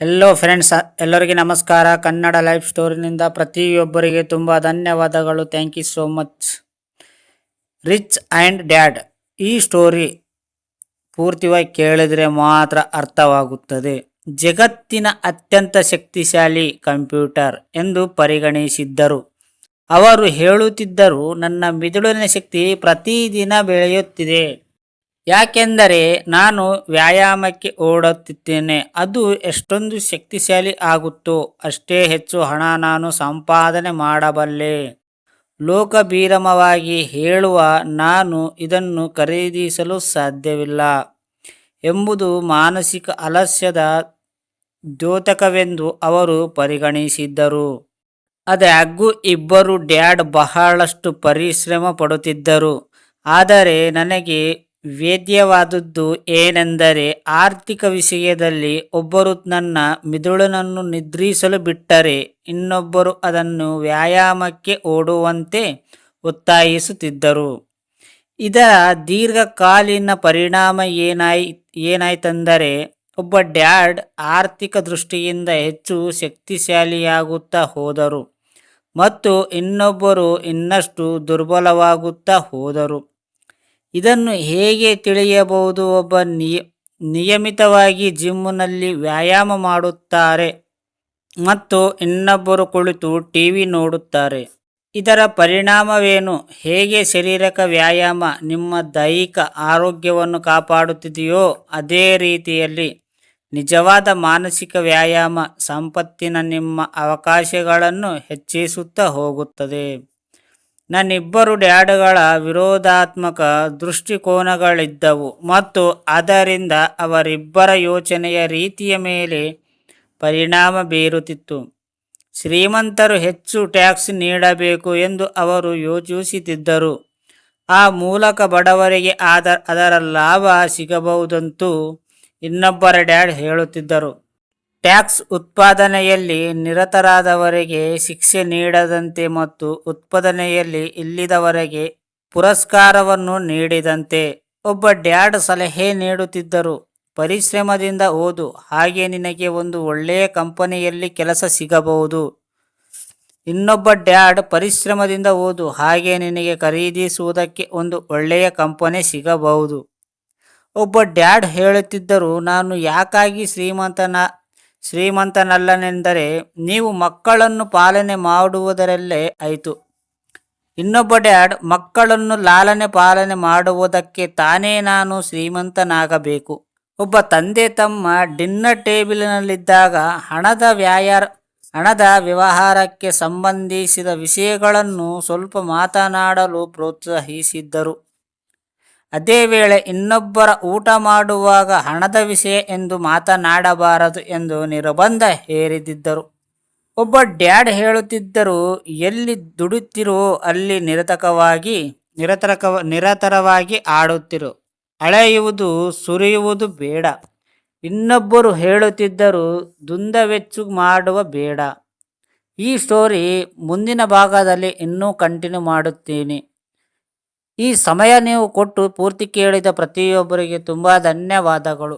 ಎಲ್ಲೋ friends ಎಲ್ಲರಿಗೆ ನಮಸ್ಕಾರ. Kannada life ಸ್ಟೋರಿನಿಂದ ಪ್ರತಿಯೊಬ್ಬರಿಗೆ ತುಂಬ ಧನ್ಯವಾದಗಳು. Thank you so much rich and dad ಈ ಸ್ಟೋರಿ ಪೂರ್ತಿಯಾಗಿ ಕೇಳಿದರೆ ಮಾತ್ರ ಅರ್ಥವಾಗುತ್ತದೆ. ಜಗತ್ತಿನ ಅತ್ಯಂತ ಶಕ್ತಿಶಾಲಿ ಕಂಪ್ಯೂಟರ್ ಎಂದು ಪರಿಗಣಿಸಿದ್ದರು. ಅವರು ಹೇಳುತ್ತಿದ್ದರು, ನನ್ನ ಮಿದುಳಿನ ಶಕ್ತಿ ಪ್ರತಿದಿನ ಬೆಳೆಯುತ್ತಿದೆ. ಯಾಕೆಂದರೆ ನಾನು ವ್ಯಾಯಾಮಕ್ಕೆ ಓಡುತ್ತಿದ್ದೇನೆ, ಅದು ಎಷ್ಟೊಂದು ಶಕ್ತಿಶಾಲಿ ಆಗುತ್ತೋ ಅಷ್ಟೇ ಹೆಚ್ಚು ಹಣ ನಾನು ಸಂಪಾದನೆ ಮಾಡಬಲ್ಲೆ. ಲೋಕಭೀರಮವಾಗಿ ಹೇಳುವ ನಾನು ಇದನ್ನು ಖರೀದಿಸಲು ಸಾಧ್ಯವಿಲ್ಲ ಎಂಬುದು ಮಾನಸಿಕ ಅಲಸ್ಯದ ದ್ಯೋತಕವೆಂದು ಅವರು ಪರಿಗಣಿಸಿದ್ದರು. ಅದಾಗೂ ಇಬ್ಬರು ಡ್ಯಾಡ್ ಬಹಳಷ್ಟು ಪರಿಶ್ರಮ ಪಡುತ್ತಿದ್ದರು, ಆದರೆ ನನಗೆ ವೇದ್ಯವಾದದ್ದು ಏನೆಂದರೆ ಆರ್ಥಿಕ ವಿಷಯದಲ್ಲಿ ಒಬ್ಬರು ನನ್ನ ಮಿದುಳನನ್ನು ನಿದ್ರಿಸಲು ಬಿಟ್ಟರೆ ಇನ್ನೊಬ್ಬರು ಅದನ್ನು ವ್ಯಾಯಾಮಕ್ಕೆ ಓಡುವಂತೆ ಒತ್ತಾಯಿಸುತ್ತಿದ್ದರು. ಇದರ ದೀರ್ಘಕಾಲೀನ ಪರಿಣಾಮ ಏನಾಯ್, ಏನಾಯ್ತೆಂದರೆ ಒಬ್ಬ ಡ್ಯಾಡ್ ಆರ್ಥಿಕ ದೃಷ್ಟಿಯಿಂದ ಹೆಚ್ಚು ಶಕ್ತಿಶಾಲಿಯಾಗುತ್ತಾ ಹೋದರು ಮತ್ತು ಇನ್ನೊಬ್ಬರು ಇನ್ನಷ್ಟು ದುರ್ಬಲವಾಗುತ್ತಾ ಹೋದರು. ಇದನ್ನು ಹೇಗೆ ತಿಳಿಯಬಹುದು? ಒಬ್ಬ ನಿಯ ನಿಯಮಿತವಾಗಿ ಜಿಮ್ನಲ್ಲಿ ವ್ಯಾಯಾಮ ಮಾಡುತ್ತಾರೆ ಮತ್ತು ಇನ್ನೊಬ್ಬರು ಕುಳಿತು ಟಿ ವಿ ನೋಡುತ್ತಾರೆ. ಇದರ ಪರಿಣಾಮವೇನು? ಹೇಗೆ ಶರೀರಕ ವ್ಯಾಯಾಮ ನಿಮ್ಮ ದೈಹಿಕ ಆರೋಗ್ಯವನ್ನು ಕಾಪಾಡುತ್ತಿದೆಯೋ ಅದೇ ರೀತಿಯಲ್ಲಿ ನಿಜವಾದ ಮಾನಸಿಕ ವ್ಯಾಯಾಮ ಸಂಪತ್ತಿನ ನಿಮ್ಮ ಅವಕಾಶಗಳನ್ನು ಹೆಚ್ಚಿಸುತ್ತಾ ಹೋಗುತ್ತದೆ. ನನ್ನಿಬ್ಬರು ಡ್ಯಾಡ್ಗಳ ವಿರೋಧಾತ್ಮಕ ದೃಷ್ಟಿಕೋನಗಳಿದ್ದವು ಮತ್ತು ಅದರಿಂದ ಅವರಿಬ್ಬರ ಯೋಚನೆಯ ರೀತಿಯ ಮೇಲೆ ಪರಿಣಾಮ ಬೀರುತ್ತಿತ್ತು. ಶ್ರೀಮಂತರು ಹೆಚ್ಚು ಟ್ಯಾಕ್ಸ್ ನೀಡಬೇಕು ಎಂದು ಅವರು ಯೋಚಿಸುತ್ತಿದ್ದರು. ಆ ಮೂಲಕ ಬಡವರಿಗೆ ಆದ ಅದರ ಲಾಭ ಸಿಗಬಹುದಂತೂ ಇನ್ನೊಬ್ಬರ ಡ್ಯಾಡ್ ಹೇಳುತ್ತಿದ್ದರು. ಟ್ಯಾಕ್ಸ್ ಉತ್ಪಾದನೆಯಲ್ಲಿ ನಿರತರಾದವರಿಗೆ ಶಿಕ್ಷೆ ನೀಡದಂತೆ ಮತ್ತು ಉತ್ಪಾದನೆಯಲ್ಲಿ ಇಲ್ಲಿದವರೆಗೆ ಪುರಸ್ಕಾರವನ್ನು ನೀಡಿದಂತೆ. ಒಬ್ಬ ಡ್ಯಾಡ್ ಸಲಹೆ ನೀಡುತ್ತಿದ್ದರು. ಪರಿಶ್ರಮದಿಂದ ಓದು. ಹಾಗೆ ನಿನಗೆ ಒಂದು ಒಳ್ಳೆಯ ಕಂಪನಿಯಲ್ಲಿ ಕೆಲಸ ಸಿಗಬಹುದು. ಇನ್ನೊಬ್ಬ ಡ್ಯಾಡ್, ಪರಿಶ್ರಮದಿಂದ ಓದು. ಹಾಗೆ ನಿನಗೆ ಖರೀದಿಸುವುದಕ್ಕೆ ಒಂದು ಒಳ್ಳೆಯ ಕಂಪನಿ ಸಿಗಬಹುದು. ಒಬ್ಬ ಡ್ಯಾಡ್ ಹೇಳುತ್ತಿದ್ದರು, ನಾನು ಯಾಕಾಗಿ ಶ್ರೀಮಂತನ ಶ್ರೀಮಂತನಲ್ಲನೆಂದರೆ ನೀವು ಮಕ್ಕಳನ್ನು ಪಾಲನೆ ಮಾಡುವುದರಲ್ಲೇ ಆಯಿತು. ಇನ್ನೊಬ್ಬ ಡ್ಯಾಡ್ ಮಕ್ಕಳನ್ನು ಲಾಲನೆ ಪಾಲನೆ ಮಾಡುವುದಕ್ಕೆ ತಾನೇ ನಾನು ಶ್ರೀಮಂತನಾಗಬೇಕು. ಒಬ್ಬ ತಂದೆ ತಮ್ಮ ಡಿನ್ನರ್ ಟೇಬಲಿನಲ್ಲಿದ್ದಾಗ ಹಣದ ವ್ಯಾಯಾರ, ಹಣದ ವ್ಯವಹಾರಕ್ಕೆ ಸಂಬಂಧಿಸಿದ ವಿಷಯಗಳನ್ನು ಸ್ವಲ್ಪ ಮಾತನಾಡಲು ಪ್ರೋತ್ಸಾಹಿಸಿದ್ದರು. ಅದೇ ವೇಳೆ ಇನ್ನೊಬ್ಬರ ಊಟ ಮಾಡುವಾಗ ಹಣದ ವಿಷಯ ಎಂದು ಮಾತನಾಡಬಾರದು ಎಂದು ನಿರ್ಬಂಧ ಹೇರಿದ್ದರು. ಒಬ್ಬ ಡ್ಯಾಡ್ ಹೇಳುತ್ತಿದ್ದರು, ಎಲ್ಲಿ ದುಡುತ್ತಿರೋ ಅಲ್ಲಿ ನಿರತಕವಾಗಿ ನಿರತರಕ ನಿರತರವಾಗಿ ಆಡುತ್ತಿರು. ಅಳೆಯುವುದು, ಸುರಿಯುವುದು ಬೇಡ. ಇನ್ನೊಬ್ಬರು ಹೇಳುತ್ತಿದ್ದರು, ದುಂದವೆಚ್ಚು ಮಾಡುವ ಬೇಡ. ಈ ಸ್ಟೋರಿ ಮುಂದಿನ ಭಾಗದಲ್ಲಿ ಇನ್ನೂ ಕಂಟಿನ್ಯೂ ಮಾಡುತ್ತೀನಿ. ಈ ಸಮಯ ನೀವು ಕೊಟ್ಟು ಪೂರ್ತಿ ಕೇಳಿದ ಪ್ರತಿಯೊಬ್ಬರಿಗೆ ತುಂಬ ಧನ್ಯವಾದಗಳು.